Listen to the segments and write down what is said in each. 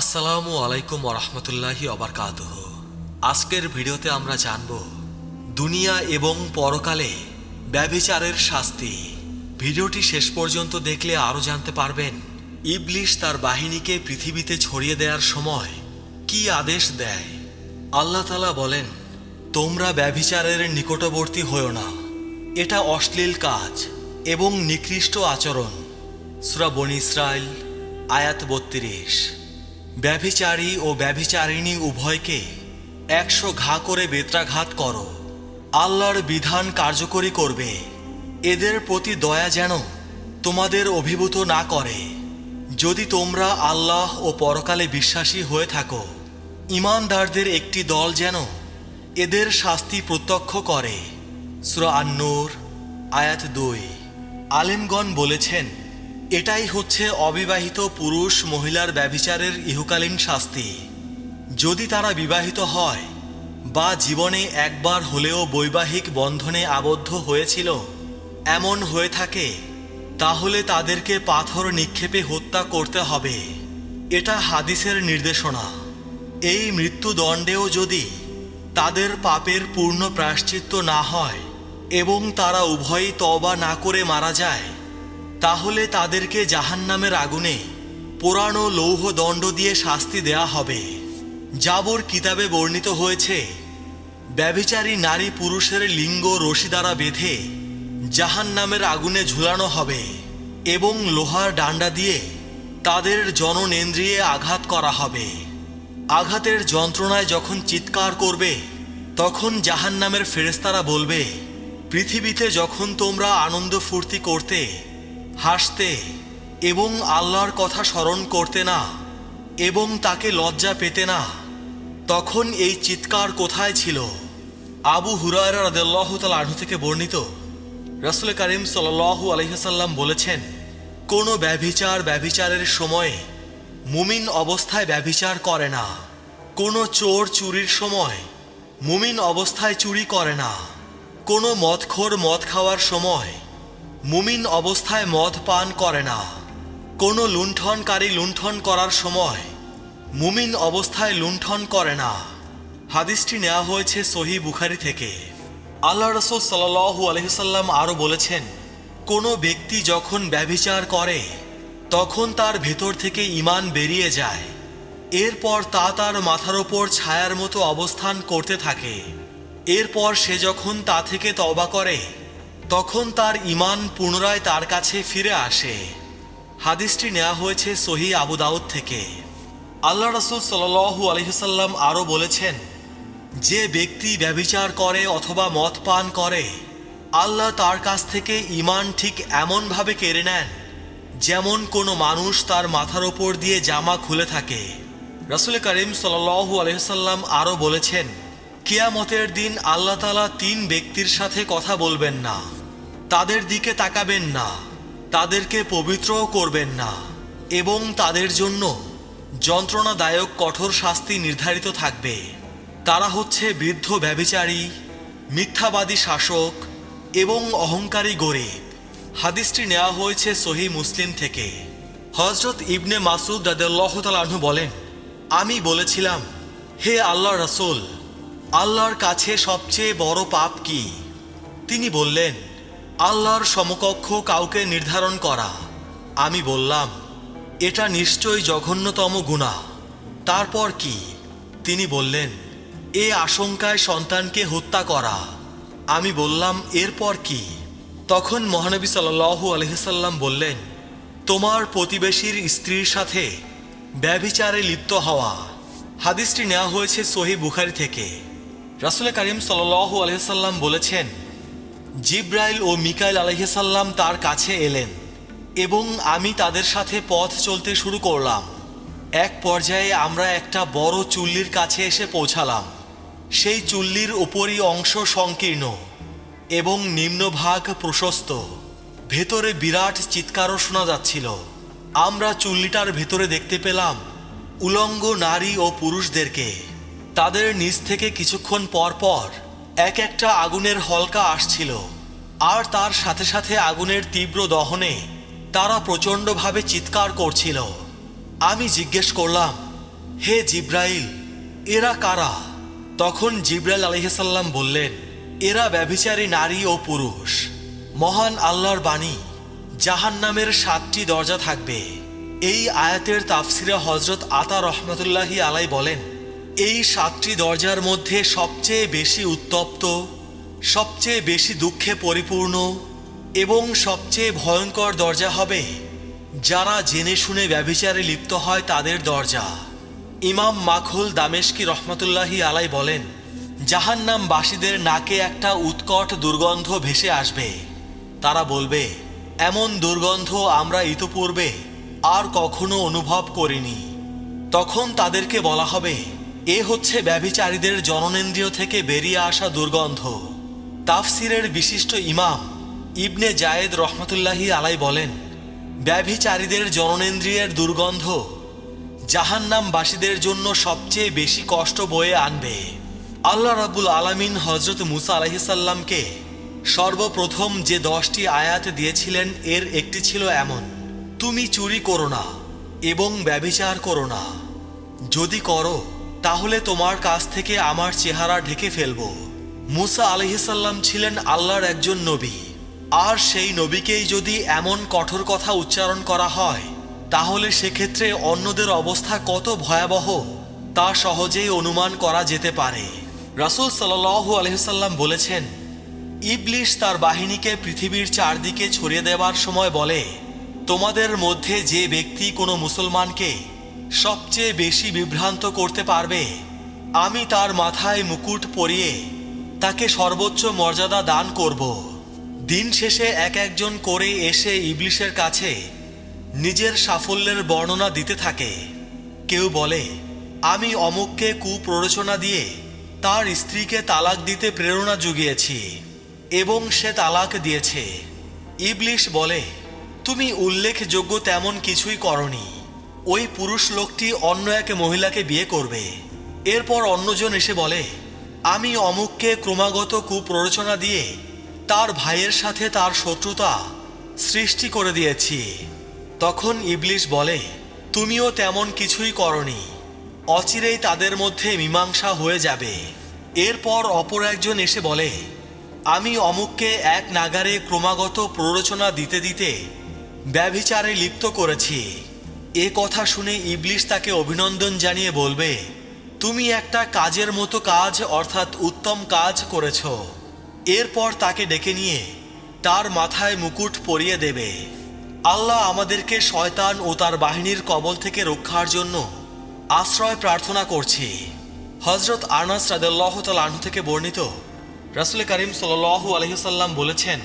আসসালামু আলাইকুম ওরহমতুল্লাহি অবরকাতুহ আজকের ভিডিওতে আমরা জানব দুনিয়া এবং পরকালে ব্যভিচারের শাস্তি। ভিডিওটি শেষ পর্যন্ত দেখলে আরও জানতে পারবেন ইবলিশ তার বাহিনীকে পৃথিবীতে ছড়িয়ে দেওয়ার সময় কি আদেশ দেয়। আল্লাহ তালা বলেন, তোমরা ব্যভিচারের নিকটবর্তী হও না। এটা অশ্লীল কাজ এবং নিকৃষ্ট আচরণ। সুরা বনি ইসরায়েল আয়াত বত্রিশ। ব্যভিচারী ও ব্যভিচারিণী উভয়কে একশো ঘা করে বেত্রাঘাত করো। আল্লাহর বিধান কার্যকরী করবে। এদের প্রতি দয়া যেন তোমাদের অভিভূত না করে। যদি তোমরা আল্লাহ ও পরকালে বিশ্বাসী হয়ে থাকো, ইমানদারদের একটি দল যেন এদের শাস্তি প্রত্যক্ষ করে। সুরা আন্নুর, আয়াত দুই। আলেমগণ বলেছেন এটাই হচ্ছে অবিবাহিত পুরুষ মহিলার ব্যভিচারের ইহকালীন শাস্তি। যদি তারা বিবাহিত হয় বা জীবনে একবার হলেও বৈবাহিক বন্ধনে আবদ্ধ হয়েছিল, এমন হয়ে থাকে, তাহলে তাদেরকে পাথর নিক্ষেপে হত্যা করতে হবে। এটা হাদিসের নির্দেশনা। এই মৃত্যুদণ্ডেও যদি তাদের পাপের পূর্ণ প্রায়শ্চিত্ত না হয় এবং তারা উভয়ই তবা না করে মারা যায় তাহলে তাদেরকে জাহান্নামের আগুনে পোড়ানো লৌহ দণ্ড দিয়ে শাস্তি দেয়া হবে। জাবর কিতাবে বর্ণিত হয়েছে, ব্যভিচারী নারী পুরুষের লিঙ্গ রশি দ্বারা বেঁধে জাহান্নামের আগুনে ঝুলানো হবে এবং লোহার ডান্ডা দিয়ে তাদের জননেন্দ্রিয়ে আঘাত করা হবে। আঘাতের যন্ত্রণায় যখন চিৎকার করবে, তখন জাহান্নামের ফেরেস্তারা বলবে, পৃথিবীতে যখন তোমরা আনন্দ ফুর্তি করতে হাসতে এবং আল্লাহর কথা স্মরণ করতে না এবং তাকে লজ্জা পেতে না। তখন এই চিৎকার কোথায় ছিল? আবু হুরায়রা রাদিয়াল্লাহ তাল থেকে বর্ণিত। রাসুল করিম সাল্লাল্লাহু আলহিহাসাল্লাম বলেছেন, কোনো ব্যভিচার ব্যভিচারের সময়ে মুমিন অবস্থায় ব্যভিচার করে না। কোনো চোর চুরির সময় মুমিন অবস্থায় চুরি করে না। কোনো মদখোর মদ খাওয়ার সময় মুমিন অবস্থায় মদ পান করে না। কোনো লুণ্ঠনকারী লুণ্ঠন করার সময় মুমিন অবস্থায় লুণ্ঠন করে না। হাদিসটি নেওয়া হয়েছে সহি বুখারি থেকে। আল্লাহ রসুল সাল্লু আলহিসাল্লাম আরও বলেছেন, কোনো ব্যক্তি যখন ব্যভিচার করে, তখন তার ভেতর থেকে ইমান বেরিয়ে যায়। এরপর তা তার মাথার ওপর ছায়ার মতো অবস্থান করতে থাকে। এরপর সে যখন তা থেকে তবা করে তখন তার ইমান পুনরায় তার কাছে ফিরে আসে। হাদিসটি নেওয়া হয়েছে সহি আবু দাউদ থেকে। আল্লাহ রসুল সাল্লু আলহিসাল্লাম আরও বলেছেন, যে ব্যক্তি ব্যভিচার করে অথবা মদ পান করে, আল্লাহ তার কাছ থেকে ইমান ঠিক এমনভাবে কেড়ে নেন, যেমন কোনো মানুষ তার মাথার ওপর দিয়ে জামা খুলে থাকে। রসুল করিম সাল্লু আলহিসাল্লাম আরও বলেছেন, কিয়ামতের দিন আল্লাহ তালা তিন ব্যক্তির সাথে কথা বলবেন না। তাদের দিকে তাকাবেন না, তাদেরকে পবিত্রও করবেন না এবং তাদের জন্য যন্ত্রণাদায়ক কঠোর শাস্তি নির্ধারিত থাকবে। তারা হচ্ছে বৃদ্ধ ব্যভিচারী, মিথ্যাবাদী শাসক এবং অহংকারী গরিব। হাদিসটি নেওয়া হয়েছে সহি মুসলিম থেকে। হজরত ইবনে মাসুদ তালাহু বলেন, আমি বলেছিলাম, হে আল্লাহ রসুল, আল্লাহর কাছে সবচেয়ে বড় পাপ কি? তিনি বললেন আল্লাহর সমকক্ষ কাউকে নির্ধারণ করা। আমি বললাম, এটা নিশ্চয়ই জঘন্যতম গুণা। তারপর কি? তিনি বললেন, এ আশঙ্কায় সন্তানকে হত্যা করা। আমি বললাম, এরপর কি? তখন মহানবী সাল্লু আলহিসাল্লাম বললেন, তোমার প্রতিবেশীর স্ত্রীর সাথে ব্যভিচারে লিপ্ত হওয়া। হাদিসটি নেওয়া হয়েছে সহি বুখারি থেকে। রাসুল করিম সাল্লু আলহিসাল্লাম বলেছেন জিব্রাইল ও মিকাইল আলহিসাল্লাম তার কাছে এলেন এবং আমি তাদের সাথে পথ চলতে শুরু করলাম। এক পর্যায়ে আমরা একটা বড় চুল্লির কাছে এসে পৌঁছালাম। সেই চুল্লির উপরই অংশ সংকীর্ণ এবং নিম্নভাগ প্রশস্ত। ভেতরে বিরাট চিৎকারও শোনা যাচ্ছিল। আমরা চুল্লিটার ভেতরে দেখতে পেলাম উলঙ্গ নারী ও পুরুষদেরকে। তাদের নিচ থেকে কিছুক্ষণ পর পর এক একটা আগুনের হলকা আসছিল, আর তার সাথে সাথে আগুনের তীব্র দহনে তারা প্রচণ্ডভাবে চিৎকার করছিল। আমি জিজ্ঞেস করলাম, হে জিব্রাইল, এরা কারা? তখন জিব্রাইল আলহিসাল্লাম বললেন, এরা ব্যভিচারী নারী ও পুরুষ, মহান আল্লাহর বাণী জাহান নামের সাতটি দরজা থাকবে। এই আয়াতের তাফসিরে হজরত আতা রহমতুল্লাহি আলাই বলেন এই সাতটি দরজার মধ্যে সবচেয়ে বেশি উত্তপ্ত, সবচেয়ে বেশি দুঃখে পরিপূর্ণ এবং সবচেয়ে ভয়ঙ্কর দরজা হবে যারা জেনে শুনে ব্যভিচারে লিপ্ত হয় তাদের দরজা। ইমাম মাখুল দামেশকি রহমতুল্লাহি আলাই বলেন জাহান্নাম বাসীদের নাকে একটা উৎকট দুর্গন্ধ ভেসে আসবে। তারা বলবে, এমন দুর্গন্ধ আমরা ইতপূর্বে আর কখনো অনুভব করিনি। তখন তাদেরকে বলা হবে এ হচ্ছে ব্যভিচারীদের জননেন্দ্রিয় থেকে বেরিয়ে আসা দুর্গন্ধ। তাফসিরের বিশিষ্ট ইমাম ইবনে জায়েদ রহমতুল্লাহি আলাই বলেন, ব্যভিচারীদের জননেন্দ্রিয়ের দুর্গন্ধ জাহান্নামবাসীদের জন্য সবচেয়ে বেশি কষ্ট বয়ে আনবে। আল্লাহ রাবুল আলামিন হজরত মুসা আলহিসাল্লামকে সর্বপ্রথম যে দশটি আয়াত দিয়েছিলেন, এর একটি ছিল এমন, তুমি চুরি করো না এবং ব্যভিচার করো না। যদি করো তাহলে তোমার কাছ থেকে আমার চেহারা ঢেকে ফেলব। মুসা আলহিসাল্লাম ছিলেন আল্লাহর একজন নবী। আর সেই নবীকেই যদি এমন কঠোর কথা উচ্চারণ করা হয়, তাহলে সেক্ষেত্রে অন্যদের অবস্থা কত ভয়াবহ, তা সহজেই অনুমান করা যেতে পারে। রাসুল সাল্লাহ আলহিসাল্লাম বলেছেন, ইবলিশ তার বাহিনীকে পৃথিবীর চারদিকে ছড়িয়ে দেওয়ার সময় বলে, তোমাদের মধ্যে যে ব্যক্তি কোনো মুসলমানকে সবচেয়ে বেশি বিভ্রান্ত করতে পারবে। আমি তার মাথায় মুকুট পরিয়ে তাকে সর্বোচ্চ মর্যাদা দান করব। দিন শেষে এক একজন করে এসে ইবলিশের কাছে নিজের সাফল্যের বর্ণনা দিতে থাকে। কেউ বলে, আমি অমুককে কুপ্ররোচনা দিয়ে তার স্ত্রীকে তালাক দিতে প্রেরণা জুগিয়েছি এবং সে তালাক দিয়েছে। ইবলিশ বলে, তুমি উল্লেখযোগ্য তেমন কিছুই করনি। ওই পুরুষ লোকটি অন্য এক মহিলাকে বিয়ে করবে। এরপর অন্যজন এসে বলে, আমি অমুককে ক্রমাগত কুপ্ররোচনা দিয়ে তার ভাইয়ের সাথে তার শত্রুতা সৃষ্টি করে দিয়েছি। তখন ইবলিশ বলে, তুমিও তেমন কিছুই করনি। অচিরেই তাদের মধ্যে মীমাংসা হয়ে যাবে। এরপর অপর একজন এসে বলে, আমি অমুককে এক নাগারে ক্রমাগত প্ররোচনা দিতে দিতে ব্যভিচারে লিপ্ত করেছি। এ কথা শুনে ইবলিশ তাকে অভিনন্দন জানিয়ে বলবে, তুমি একটা কাজের মতো কাজ, অর্থাৎ উত্তম কাজ করেছ। এরপর তাকে ডেকে নিয়ে তার মাথায় মুকুট পরিয়ে দেবে। আল্লাহ আমাদেরকে শয়তান ও তার বাহিনীর কবল থেকে রক্ষার জন্য আশ্রয় প্রার্থনা করছি। হজরত আনাস রাদেল্লাহ তালাহ থেকে বর্ণিত রাসুল করিম সাল আলহিসাল্লাম বলেছেন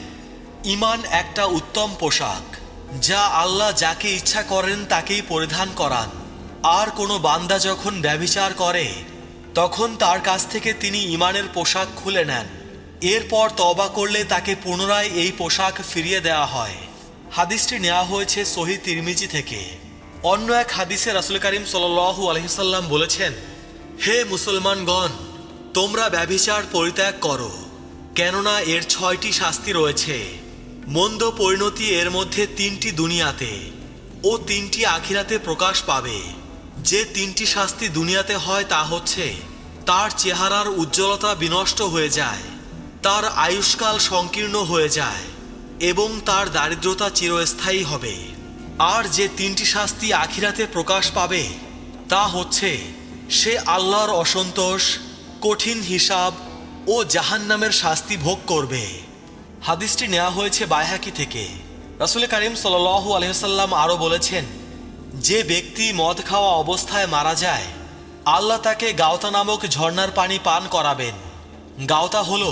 ইমান একটা উত্তম পোশাক। যা আল্লাহ যাকে ইচ্ছা করেন তাকেই পরিধান করান। আর কোনো বান্দা যখন ব্যভিচার করে, তখন তার কাছ থেকে তিনি ইমানের পোশাক খুলে নেন। এরপর তবা করলে তাকে পুনরায় এই পোশাক ফিরিয়ে দেওয়া হয়। হাদিসটি নেওয়া হয়েছে সহি তিরমিজি থেকে। অন্য এক হাদিসে রাসুল করিম সাল্লু আলহিসাল্লাম বলেছেন, হে মুসলমানগণ, তোমরা ব্যভিচার পরিত্যাগ করো, কেননা এর ছয়টি শাস্তি রয়েছে। মন্দ পরিণতি এর মধ্যে তিনটি দুনিয়াতে ও তিনটি আখিরাতে প্রকাশ পাবে। যে তিনটি শাস্তি দুনিয়াতে হয় তা হচ্ছে, তার চেহারার উজ্জ্বলতা বিনষ্ট হয়ে যায়, তার আয়ুষ্কাল সংকীর্ণ হয়ে যায় এবং তার দারিদ্রতা চিরস্থায়ী হবে। আর যে তিনটি শাস্তি আখিরাতে প্রকাশ পাবে, তা হচ্ছে, সে আল্লাহর অসন্তোষ, কঠিন হিসাব ও জাহান্নামের শাস্তি ভোগ করবে। হাদিসটি নেওয়া হয়েছে বায়হাকি থেকে। রাসুল করিম সাল্লু আলহিসাল্লাম আরও বলেছেন, যে ব্যক্তি মদ খাওয়া অবস্থায় মারা যায়, আল্লাহ তাকে গাওতা নামক ঝর্ণার পানি পান করাবেন। গাওতা হল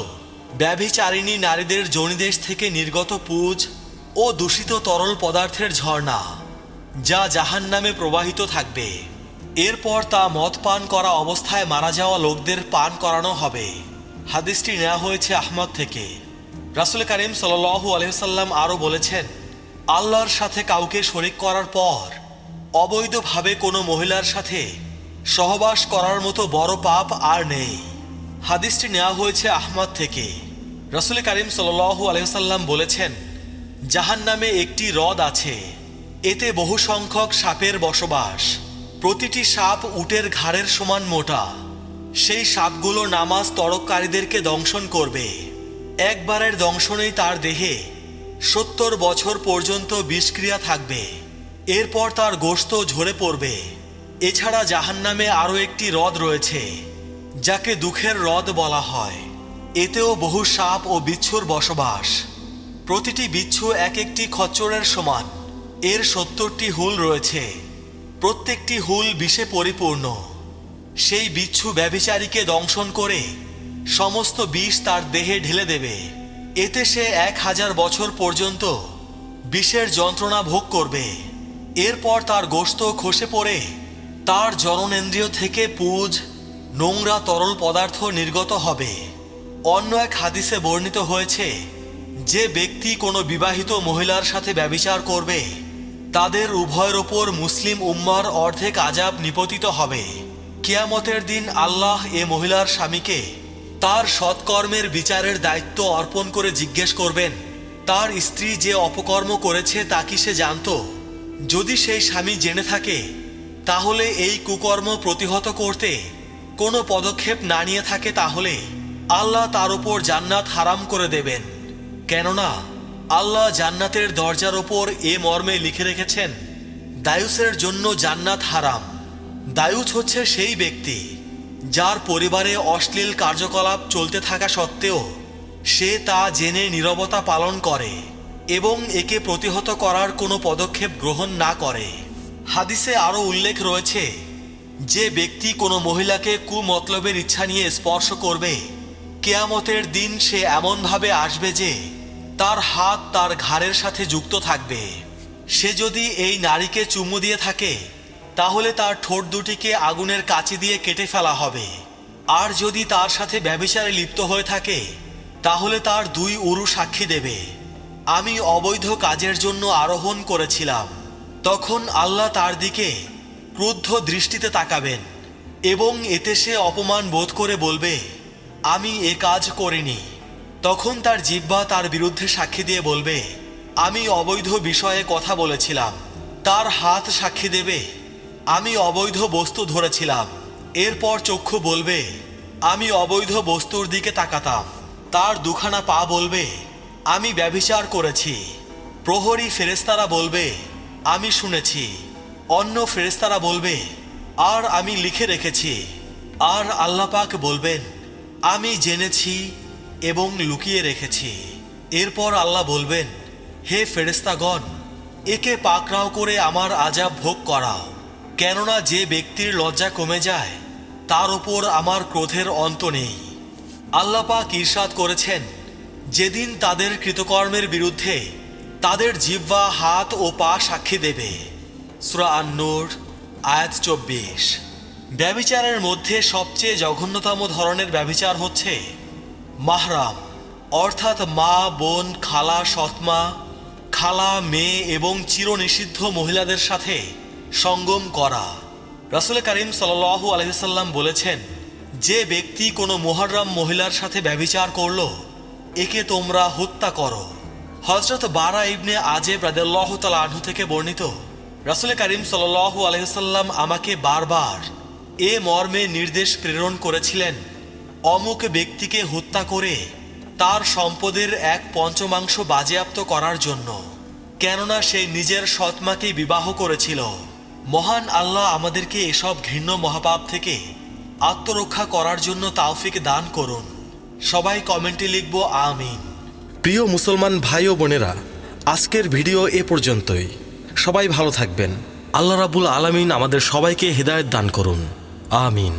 ব্যভিচারিণী নারীদের জনিদেশ থেকে নির্গত পুজ ও দূষিত তরল পদার্থের ঝর্ণা, যা জাহান নামে প্রবাহিত থাকবে। এরপর তা মদ পান করা অবস্থায় মারা যাওয়া লোকদের পান করানো হবে। হাদিসটি নেওয়া হয়েছে আহমদ থেকে। রাসুল করিম সাল্লু আলহিসাল্লাম আরও বলেছেন, আল্লাহর সাথে কাউকে শরিক করার পর অবৈধভাবে কোনো মহিলার সাথে সহবাস করার মতো বড় পাপ আর নেই। হাদিসটি নেওয়া হয়েছে আহমদ থেকে। রসুল করিম সাল্লু আলহিসাল্লাম বলেছেন জাহান নামে একটি হ্রদ আছে, এতে বহু সংখ্যক সাপের বসবাস। প্রতিটি সাপ উটের ঘাড়ের সমান মোটা। সেই সাপগুলো নামাজ তরককারীদেরকে দংশন করবে। একবারের দংশনেই তার দেহে সত্তর বছর পর্যন্ত বিষক্রিয়া থাকবে। এরপর তার গোশত ঝরে পড়বে। এছাড়া জাহান্নামে আরও একটি হ্রদ রয়েছে, যাকে দুঃখের হ্রদ বলা হয়। এতেও বহু সাপ ও বিচ্ছুর বসবাস। প্রতিটি বিচ্ছু এক একটি খচ্চরের সমান। এর সত্তরটি হুল রয়েছে। প্রত্যেকটি হুল বিষে পরিপূর্ণ। সেই বিচ্ছু ব্যভিচারীকে দংশন করে সমস্ত বিষ তার দেহে ঢেলে দেবে। এতে সে এক হাজার বছর পর্যন্ত বিষের যন্ত্রণা ভোগ করবে। এরপর তার গোস্ত খসে পড়ে। তার জননেন্দ্রিয় থেকে পুজ, নোংরা তরল পদার্থ নির্গত হবে। অন্য এক হাদিসে বর্ণিত হয়েছে, যে ব্যক্তি কোনো বিবাহিত মহিলার সাথে ব্যভিচার করবে, তাদের উভয়ের ওপর মুসলিম উম্মার অর্ধেক আজাব নিপতিত হবে। কিয়ামতের দিন আল্লাহ এ মহিলার স্বামীকে তার সৎকর্মের বিচারের দায়িত্ব অর্পণ করে জিজ্ঞেস করবেন, তার স্ত্রী যে অপকর্ম করেছে তা কি সে জানত? যদি সেই স্বামী জেনে থাকে, তাহলে এই কুকর্ম প্রতিহত করতে কোনো পদক্ষেপ না নিয়ে থাকে তাহলে আল্লাহ তার উপর জান্নাত হারাম করে দেবেন। কেননা, আল্লাহ জান্নাতের দরজার ওপর এ মর্মে লিখে রেখেছেন, দায়ুসের জন্য জান্নাত হারাম। দায়ুস হচ্ছে সেই ব্যক্তি যার পরিবারে অশ্লীল কার্যকলাপ চলতে থাকা সত্ত্বেও, সে তা জেনে নীরবতা পালন করে এবং একে প্রতিহত করার কোনো পদক্ষেপ গ্রহণ না করে। হাদিসে আরও উল্লেখ রয়েছে, যে ব্যক্তি কোনো মহিলাকে কুমতলবের ইচ্ছা নিয়ে স্পর্শ করবে, কেয়ামতের দিন সে এমনভাবে আসবে যে, তার হাত তার ঘাড়ের সাথে যুক্ত থাকবে। সে যদি এই নারীকে চুমু দিয়ে থাকে তাহলে তার ঠোঁট দুটিকে আগুনের কাঁচি দিয়ে কেটে ফেলা হবে। আর যদি তার সাথে ব্যভিচারে লিপ্ত হয়ে থাকে, তাহলে তার দুই উরু সাক্ষী দেবে। আমি অবৈধ কাজের জন্য আরোহণ করেছিলাম। তখন আল্লাহ তার দিকে ক্রুদ্ধ দৃষ্টিতে তাকাবেন এবং এতে সে অপমান বোধ করে বলবে, আমি এ কাজ করিনি। তখন তার জিব্বা তার বিরুদ্ধে সাক্ষী দিয়ে বলবে, আমি অবৈধ বিষয়ে কথা বলেছিলাম। তার হাত সাক্ষী দেবে। আমি অবৈধ বস্তু ধরেছিলাম। এরপর চক্ষু বলবে, আমি অবৈধ বস্তুর দিকে তাকাতাম। তার দুখানা পা বলবে, আমি ব্যভিচার করেছি। প্রহরী ফেরেস্তারা বলবে, আমি শুনেছি। অন্য ফেরেস্তারা বলবে, আর আমি লিখে রেখেছি। আর আল্লাপাক বলবেন, আমি জেনেছি এবং লুকিয়ে রেখেছি। এরপর আল্লাহ বলবেন, হে ফেরেস্তাগণ একে পাকড়াও করে আমার আজাব ভোগ করাও। কেননা যে ব্যক্তির লজ্জা কমে যায়, তার উপর আমার ক্রোধের অন্ত নেই। আল্লাপাক ঈর্ষাদ করেছেন, যেদিন তাদের কৃতকর্মের বিরুদ্ধে তাদের জিহ্বা, হাত ও পা সাক্ষী দেবে। সুরা আন্নুর, আয়াত চব্বিশ। ব্যবিচারের মধ্যে সবচেয়ে জঘন্যতম ধরনের ব্যবিচার হচ্ছে মাহরাম, অর্থাৎ মা, বোন, খালা, সৎমা, খালা, মেয়ে এবং চিরনিষিদ্ধ মহিলাদের সাথে সঙ্গম করা। রাসুল করিম সাল্লু আলহিসাল্লাম বলেছেন, যে ব্যক্তি কোনো মোহরম মহিলার সাথে ব্যবিচার করল, একে তোমরা হত্যা করো। হজরত বারা ইবনে আজেব রাদেল্লাহ তাল আনহু থেকে বর্ণিত, রাসুল করিম সাল্লু আলহিসাল্লাম আমাকে বারবার এ মর্মে নির্দেশ প্রেরণ করেছিলেন, অমুক ব্যক্তিকে হত্যা করে তার সম্পদের এক পঞ্চমাংশ বাজেয়াপ্ত করার জন্য। কেননা সে নিজের সৎমাকে বিবাহ করেছিল। মহান আল্লাহ আমাদেরকে এসব ঘৃণ্য মহাপাপ থেকে আত্মরক্ষা করার জন্য তাওফিক দান করুন। সবাই কমেন্টে লিখব আমিন। প্রিয় মুসলমান ভাই ও বোনেরা, আজকের ভিডিও এ পর্যন্তই। সবাই ভালো থাকবেন। আল্লাহ রাবুল আলমিন আমাদের সবাইকে হৃদায়ত দান করুন। আমিন।